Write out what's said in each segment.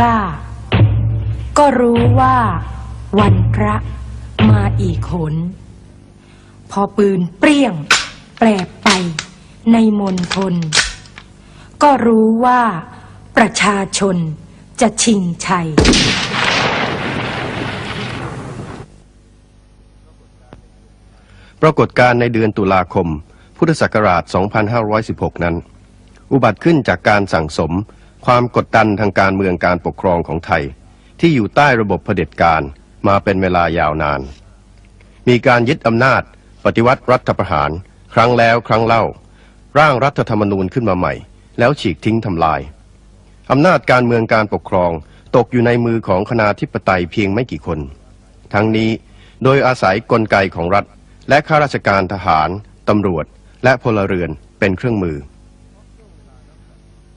กล้า ก็รู้ว่า วันพระมาอีกหน พอปืนเปรี้ยง แปลบไปในมณฑลก็รู้ว่าประชาชนจะชิงชัย ปรากฏการณ์ในเดือนตุลาคม พุทธศักราช 2516 นั้น อุบัติขึ้นจากการสั่งสม ความกดดันทางการเมืองการปกครองของไทย ที่อยู่ใต้ระบบเผด็จการมาเป็นเวลายาวนาน มีการยึดอำนาจ ปฏิวัติรัฐประหาร ครั้งแล้วครั้งเล่า ร่างรัฐธรรมนูญขึ้นมาใหม่ แล้วฉีกทิ้งทำลายอำนาจการเมืองการปกครองตกอยู่ในมือของคณาธิปไตยเพียงไม่กี่คน ทั้งนี้โดยอาศัยกลไกของรัฐ และข้าราชการทหาร ตำรวจ และพลเรือนเป็นเครื่องมือ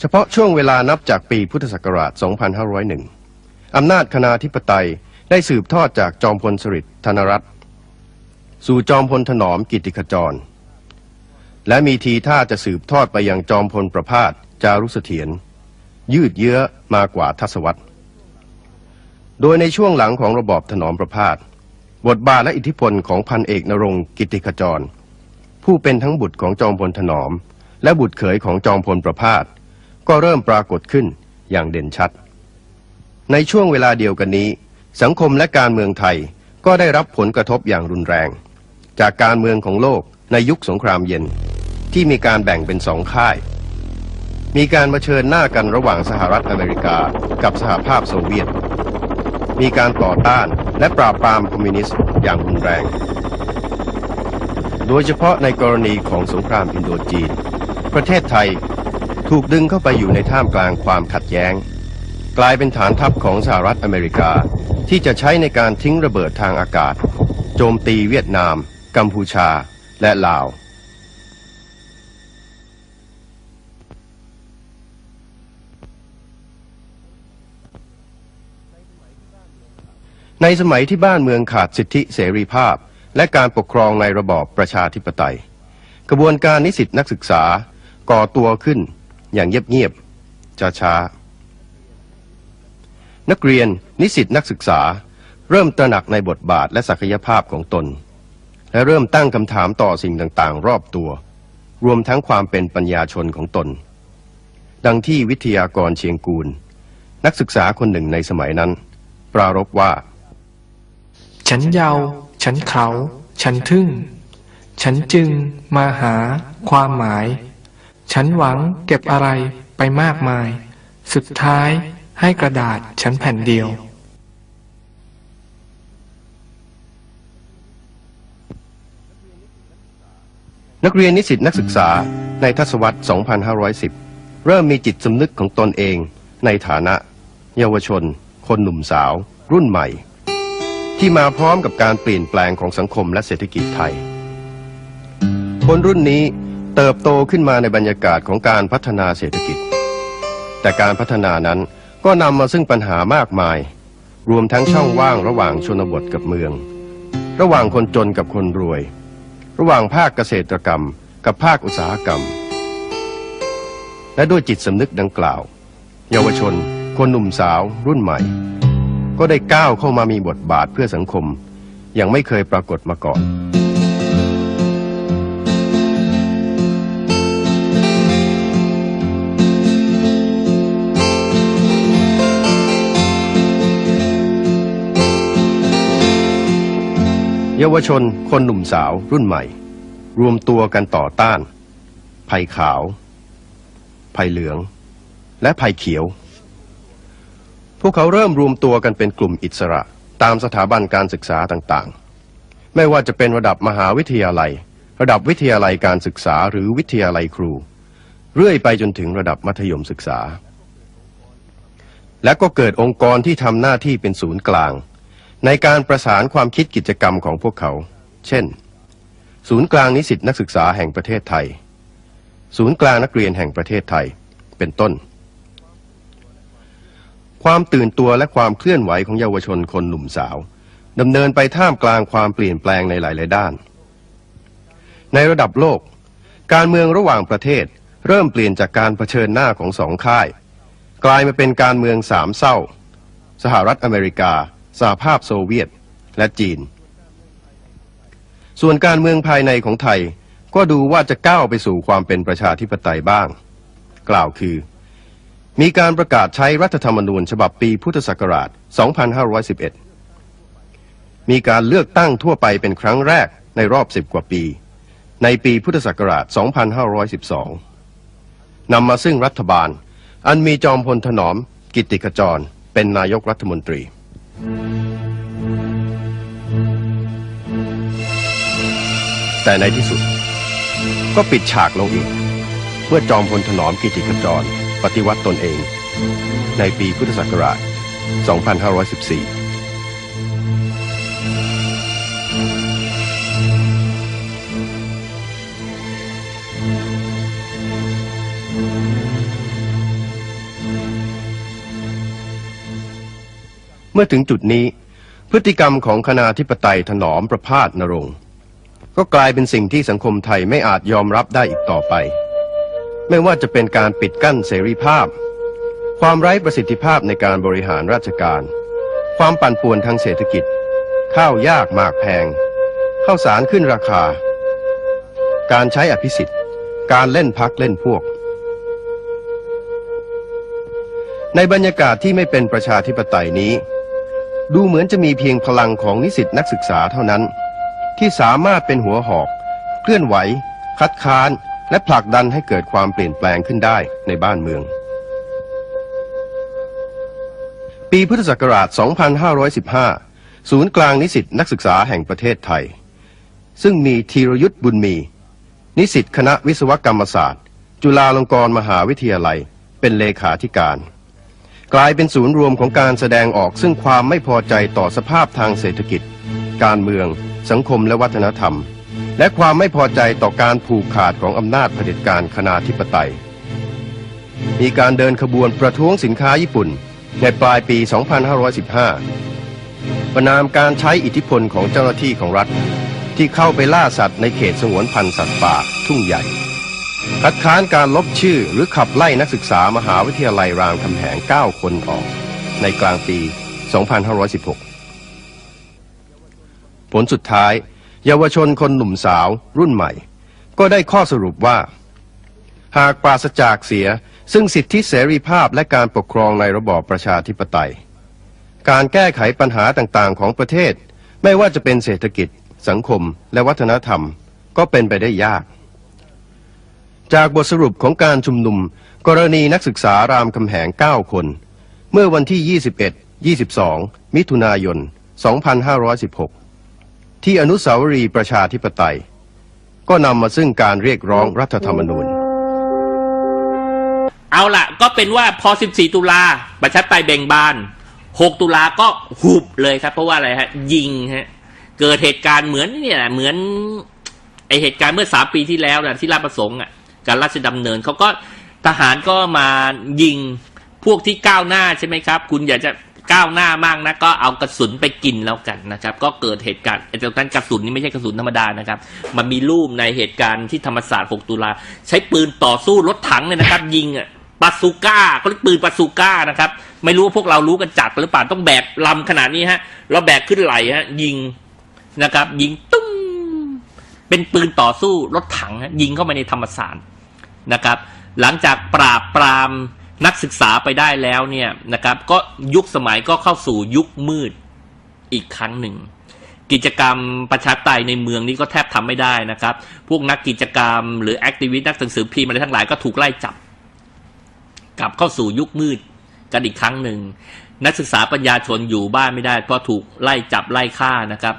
เฉพาะช่วงเวลานับจากปีพุทธศักราช 2501 อำนาจคณาธิปไตยได้สืบทอดจากจอมพลสฤษดิ์ธนรัตน์สู่จอมพลถนอมกิติขจร และมีทีท่าจะสืบทอดไปยังจอมพลประพาสจารุเสถียรยืดเยื้อมากว่าทศวรรษ โดยในช่วงหลังของระบอบถนอมประพาสบทบาทและอิทธิพลของพันเอกนรงกิติขจร ผู้เป็นทั้งบุตรของจอมพลถนอม และบุตรเขยของจอมพลประพาส ก็เริ่มปรากฏขึ้นอย่างเด่นชัด ในช่วงเวลาเดียวกันนี้ สังคมและการเมืองไทยก็ได้รับผลกระทบอย่างรุนแรง จากการเมืองของโลกในยุคสงครามเย็น ที่มีการแบ่งเป็นสองค่าย มีการมาเชิญหน้ากันระหว่างสหรัฐอเมริกากับสหภาพโซเวียต มีการต่อต้านและปราบปรามคอมมิวนิสต์อย่างรุนแรง โดยเฉพาะในกรณีของสงครามอินโดจีน ประเทศไทย ถูกดึงเข้าไปอยู่ในท่ามกลางความขัดแย้ง กลายเป็นฐานทัพของสหรัฐอเมริกาที่จะใช้ในการทิ้งระเบิดทางอากาศ โจมตีเวียดนาม กัมพูชา และลาวในสมัยที่บ้านเมืองขาดสิทธิเสรีภาพ และการปกครองในระบอบประชาธิปไตย กระบวนการนิสิตนักศึกษาก่อตัวขึ้น อย่างเงียบๆช้าๆนักเรียนนิสิตนักศึกษา เริ่มตระหนักในบทบาทและศักยภาพของตน และเริ่มตั้งคำถามต่อสิ่งต่างๆ รอบตัว รวมทั้งความเป็นปัญญาชนของตน ดังที่วิทยากรเชียงกูล นักศึกษาคนหนึ่งในสมัยนั้น ปรารภว่า ฉันเยาวฉันเขา ฉันทึ่ง ฉันจึงมาหาความหมาย ฉันหวังเก็บอะไรไปมากมาย สุดท้ายให้กระดาษฉันแผ่นเดียว นักเรียนนิสิตนักศึกษาในทศวรรษ 2510 เริ่มมีจิตสำนึกของตนเองในฐานะ เยาวชน คนหนุ่มสาว รุ่นใหม่ ที่มาพร้อมกับการเปลี่ยนแปลงของสังคมและเศรษฐกิจไทย คนรุ่นนี้ เติบโตขึ้นมาในบรรยากาศของการพัฒนาเศรษฐกิจ แต่การพัฒนานั้นก็นำมาซึ่งปัญหามากมาย รวมทั้งช่องว่างระหว่างชนบทกับเมือง ระหว่างคนจนกับคนรวย ระหว่างภาคเกษตรกรรม กับภาคอุตสาหกรรม และด้วยจิตสำนึกดังกล่าว เยาวชน คนหนุ่มสาว รุ่นใหม่ ก็ได้ก้าวเข้ามามีบทบาทเพื่อสังคม อย่างไม่เคยปรากฏมาก่อน เยาวชนคนหนุ่มสาวรุ่นใหม่ รวมตัวกันต่อต้าน ภัยขาว ภัยเหลือง และภัยเขียว พวกเขาเริ่มรวมตัวกันเป็นกลุ่มอิสระตามสถาบันการศึกษาต่างๆ ไม่ว่าจะเป็นระดับมหาวิทยาลัย ระดับวิทยาลัยการศึกษาหรือวิทยาลัยครู เรื่อยไปจนถึงระดับมัธยมศึกษา และก็เกิดองค์กรที่ทำหน้าที่เป็นศูนย์กลาง ในการประสานความคิดกิจกรรมของพวกเขา เช่น ศูนย์กลางนิสิตนักศึกษาแห่งประเทศไทย ศูนย์กลางนักเรียนแห่งประเทศไทย เป็นต้น ความตื่นตัวและความเคลื่อนไหวของเยาวชนคนหนุ่มสาวดำเนินไปท่ามกลางความเปลี่ยนแปลงในหลาย ๆ ด้าน ในระดับโลก การเมืองระหว่างประเทศเริ่มเปลี่ยนจากการเผชิญหน้าของสองค่าย กลายมาเป็นการเมืองสามเศร้า สหรัฐอเมริกา สหภาพโซเวียตและจีน ส่วนการเมืองภายในของไทยก็ดูว่าจะก้าวไปสู่ความเป็นประชาธิปไตยบ้าง กล่าวคือ มีการประกาศใช้รัฐธรรมนูญฉบับปีพุทธศักราช 2511 มีการเลือกตั้งทั่วไปเป็นครั้งแรกในรอบ 10 กว่าปี ในปีพุทธศักราช 2512 นำมาซึ่งรัฐบาล อันมีจอมพลถนอม กิติขจร เป็นนายกรัฐมนตรี แต่ในที่สุด ก็ปิดฉากลงอีก เมื่อจอมพลถนอมกิติขจร ปฏิวัติตนเอง ในปีพุทธศักราช 2514 มื่อถึงจุดนี้ พฤติกรรมของคณาธิปไตยถนอมประพาสนรงก็กลายเป็นสิ่งที่สังคมไทยไม่อาจยอมรับได้อีกต่อไป ไม่ว่าจะเป็นการปิดกั้นเสรีภาพ ความไร้ประสิทธิภาพในการบริหารราชการ ความปั่นป่วนทางเศรษฐกิจ ข้าวยากหมากแพง ข้าวสารขึ้นราคา การใช้อภิสิทธิ์ การเล่นพักเล่นพวก ในบรรยากาศที่ไม่เป็นประชาธิปไตยนี้ ดูเหมือนจะมีเพียงพลังของนิสิตนักศึกษาเท่านั้น ที่สามารถเป็นหัวหอก เคลื่อนไหว คัดค้าน และผลักดันให้เกิดความเปลี่ยนแปลงขึ้นได้ในบ้านเมือง ปีพุทธศักราช 2515 ศูนย์กลางนิสิตนักศึกษาแห่งประเทศไทย ซึ่งมีธีรยุทธ์บุญมี นิสิตคณะวิศวกรรมศาสตร์ จุฬาลงกรณ์มหาวิทยาลัย เป็นเลขาธิการ กลายเป็นศูนย์รวมของการแสดงออกซึ่งความไม่พอใจต่อสภาพทางเศรษฐกิจ การเมือง สังคมและวัฒนธรรม และความไม่พอใจต่อการผูกขาดของอำนาจเผด็จการคณาธิปไตย มีการเดินขบวนประท้วงสินค้าญี่ปุ่น ในปลายปี 2515 ประนามการใช้อิทธิพลของเจ้าหน้าที่ของรัฐ ที่เข้าไปล่าสัตว์ในเขตสงวนพันธุ์สัตว์ป่าทุ่งใหญ่ คัดค้านการลบชื่อหรือขับไล่นักศึกษามหาวิทยาลัยรามคำแหง 9 คนออก ในกลางปี 2516 ผลสุดท้าย เยาวชนคนหนุ่มสาวรุ่นใหม่ ก็ได้ข้อสรุปว่า หากปราศจากเสียซึ่งสิทธิเสรีภาพและการปกครองในระบอบประชาธิปไตย การแก้ไขปัญหาต่างๆ ของประเทศ ไม่ว่าจะเป็นเศรษฐกิจ สังคม และวัฒนธรรม ก็เป็นไปได้ยาก จากบทสรุปของการชุมนุม กรณีนักศึกษารามคำแหง 9 คน เมื่อวันที่ 21 22 มิถุนายน 2516 ที่อนุสาวรีย์ประชาธิปไตย ก็นำมาซึ่งการเรียกร้องรัฐธรรมนูญ เอาละก็เป็นว่าพอ 14 ตุลาประชาธิปไตยเบ่งบาน 6 ตุลาก็หุบเลยครับ เพราะว่าอะไรฮะ ยิงฮะ เกิดเหตุการณ์เหมือนเนี่ยเหมือนไอเหตุการณ์เมื่อสามปีที่แล้วนะที่ราชประสงค์อะ การราชดำเนินเขาก็ทหารก็มายิงพวกที่ก้าวหน้าใช่ไหมครับ คุณอยากจะก้าวหน้ามากนะก็เอากระสุนไปกินแล้วกันนะครับ ก็เกิดเหตุการณ์ไอ้ตรงนั้นกระสุนนี่ไม่ใช่กระสุนธรรมดานะครับ มันมีรูปในเหตุการณ์ที่ธรรมศาสตร์ 6 ตุลา ใช้ปืนต่อสู้รถถังเนี่ยนะครับ ยิงอะปาซูก้าเขาเรียกปืนปาซูก้านะครับ ไม่รู้ว่าพวกเรารู้กันจัดหรือเปล่าต้องแบกลำขนาดนี้ฮะเราแบกขึ้นไหลฮะยิงนะครับ ยิง เป็นปืนต่อสู้รถถังยิงเข้ามาในธรรมศาสตร์นะครับ หลังจากปราบปรามนักศึกษาไปได้แล้วเนี่ยนะครับ ก็ยุคสมัยก็เข้าสู่ยุคมืดอีกครั้งหนึ่ง กิจกรรมประชาธิปไตยในเมืองนี้ก็แทบทำไม่ได้นะครับ พวกนักกิจกรรม หรือแอคทิวิสต์นักหนังสือพิมพ์อะไรทั้งหลายก็ถูกไล่จับ กลับเข้าสู่ยุคมืดกันอีกครั้งหนึ่งนักศึกษาปัญญาชนอยู่บ้านไม่ได้เพราะถูกไล่จับไล่ฆ่านะครับ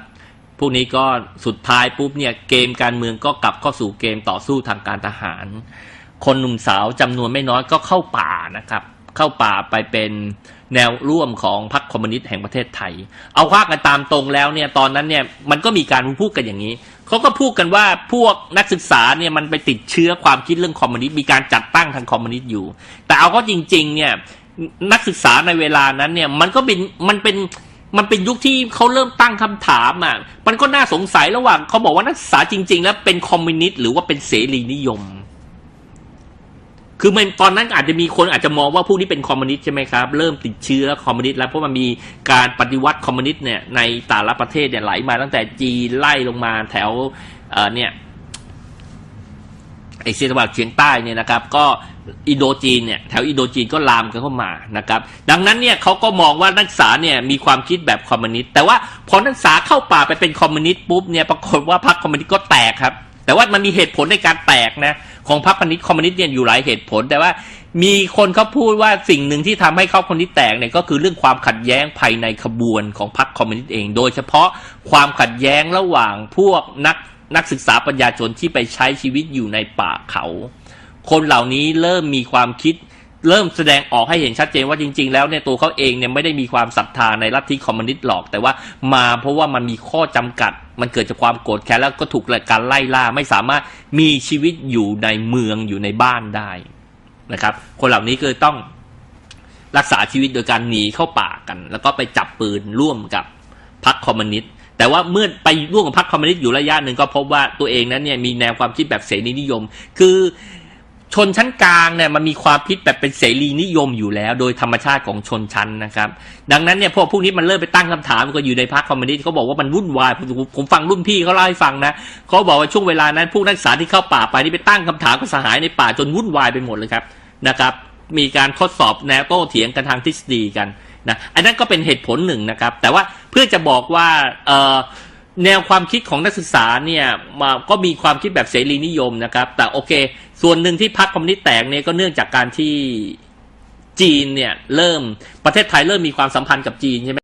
พวกนี้ก็สุดท้ายปุ๊บเนี่ยเกมการเมืองก็กลับเข้าสู่เกมต่อสู้ทางการทหาร คนหนุ่มสาวจำนวนไม่น้อยก็เข้าป่านะครับ เข้าป่าไปเป็นแนวร่วมของพรรคคอมมิวนิสต์แห่งประเทศไทย เอาว่ากันตามตรงแล้วเนี่ยตอนนั้นเนี่ยมันก็มีการพูดกันอย่างนี้เขาก็พูดกันว่าพวกนักศึกษาเนี่ยมันไปติดเชื้อความคิดเรื่องคอมมิวนิสต์มีการจัดตั้งทางคอมมิวนิสต์อยู่ แต่เอาก็จริง ๆ เนี่ยนักศึกษาในเวลานั้นเนี่ยมันก็เป็นมันเป็น มันเป็นยุคที่เขาเริ่มตั้งคำถามอะ มันก็น่าสงสัยระหว่างเขาบอกว่านักศึกษาจริง ๆ แล้วเป็นคอมมิวนิสต์หรือว่าเป็นเสรีนิยม คือมันตอนนั้นอาจจะมีคนอาจจะมองว่าพวกนี้เป็นคอมมิวนิสต์ใช่ไหมครับ เริ่มติดเชื้อคอมมิวนิสต์แล้วเพราะมันมีการปฏิวัติคอมมิวนิสต์เนี่ยในแต่ละประเทศเนี่ยไหลมาตั้งแต่จีนไล่ลงมาแถวเอ่อเนี่ยเอเชียตะวันออกเฉียงใต้เนี่ยนะครับ ก็ อินโดจีนเนี่ยแถวอินโดจีนก็ลามกันเข้ามานะครับดังนั้นเนี่ยเขาก็มองว่านักศึกษาเนี่ยมีความคิดแบบคอมมิวนิสต์แต่ว่าพอนักศึกษาเข้าป่าไปเป็นคอมมิวนิสต์ปุ๊บเนี่ยปรากฏว่าพรรคคอมมิวนิสต์ก็แตกครับ แต่ว่ามันมีเหตุผลในการแตกนะของพรรคคอมมิวนิสต์คอมมิวนิสต์เนี่ยอยู่หลายเหตุผล แต่ว่ามีคนเขาพูดว่าสิ่งหนึ่งที่ทำให้เขาคอมมิวนิสต์แตกเนี่ยก็คือเรื่องความขัดแย้งภายในขบวนของพรรคคอมมิวนิสต์เอง โดยเฉพาะความขัดแย้งระหว่างพวกนักนักศึกษาปัญญาชนที่ไปใช้ชีวิตอยู่ในป่าเขา คนเหล่านี้เริ่มมีความคิด เริ่มแสดงออกให้เห็นชัดเจนว่าจริง ๆ แล้วเนี่ยตัวเขาเองเนี่ยไม่ได้มีความศรัทธาในลัทธิคอมมิวนิสต์หรอก แต่ว่ามาเพราะว่ามันมีข้อจำกัด มันเกิดจากความโกรธแค้นแล้วก็ถูกการไล่ล่าไม่สามารถมีชีวิตอยู่ในเมืองอยู่ในบ้านได้นะครับ คนเหล่านี้ก็เลยต้องรักษาชีวิตโดยการหนีเข้าป่ากัน แล้วก็ไปจับปืนร่วมกับพรรคคอมมิวนิสต์แต่ว่าเมื่อไปร่วมกับพรรคคอมมิวนิสต์อยู่ระยะหนึ่งก็พบว่าตัวเองนั้นเนี่ยมีแนวความคิดแบบเสรีนิยม คือ ชนชั้นกลางเนี่ยมันมีความคิดแบบเป็นเสรีนิยมอยู่แล้ว โดยธรรมชาติของชนชั้นนะครับ ดังนั้นเนี่ยพวกพวกนี้มันเริ่มไปตั้งคำถามก็อยู่ในพรรคคอมมิวนิสต์เขาบอกว่ามันวุ่นวายผมผมฟังรุ่นพี่เขาเล่าให้ฟังนะเขาบอกว่าช่วงเวลานั้นพวกนักศึกษาที่เข้าป่าไปนี่ไปตั้งคำถามกับสหายในป่าจนวุ่นวายไปหมดเลยครับนะครับ มีการทดสอบแนวโต้เถียงกันทางทฤษฎีกันนะอันนั้นก็เป็นเหตุผลหนึ่งนะครับ แต่ว่าเพื่อจะบอกว่าเออแนวความคิดของนักศึกษาเนี่ยมาก็มีความคิดแบบเสรีนิยมนะครับ แต่โอเค ส่วนหนึ่งที่พรรคคอมมิวนิสต์แตกเนี่ยก็เนื่องจากการที่จีนเนี่ยเริ่มประเทศไทยเริ่มมีความสัมพันธ์กับจีนใช่ไหม